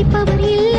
மதிப்பவர் இல்லை